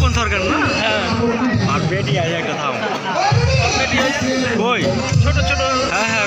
কোন সরকার না? আর বেটি আছে একটা থাম। কই? ছোট ছোট। হ্যাঁ হ্যাঁ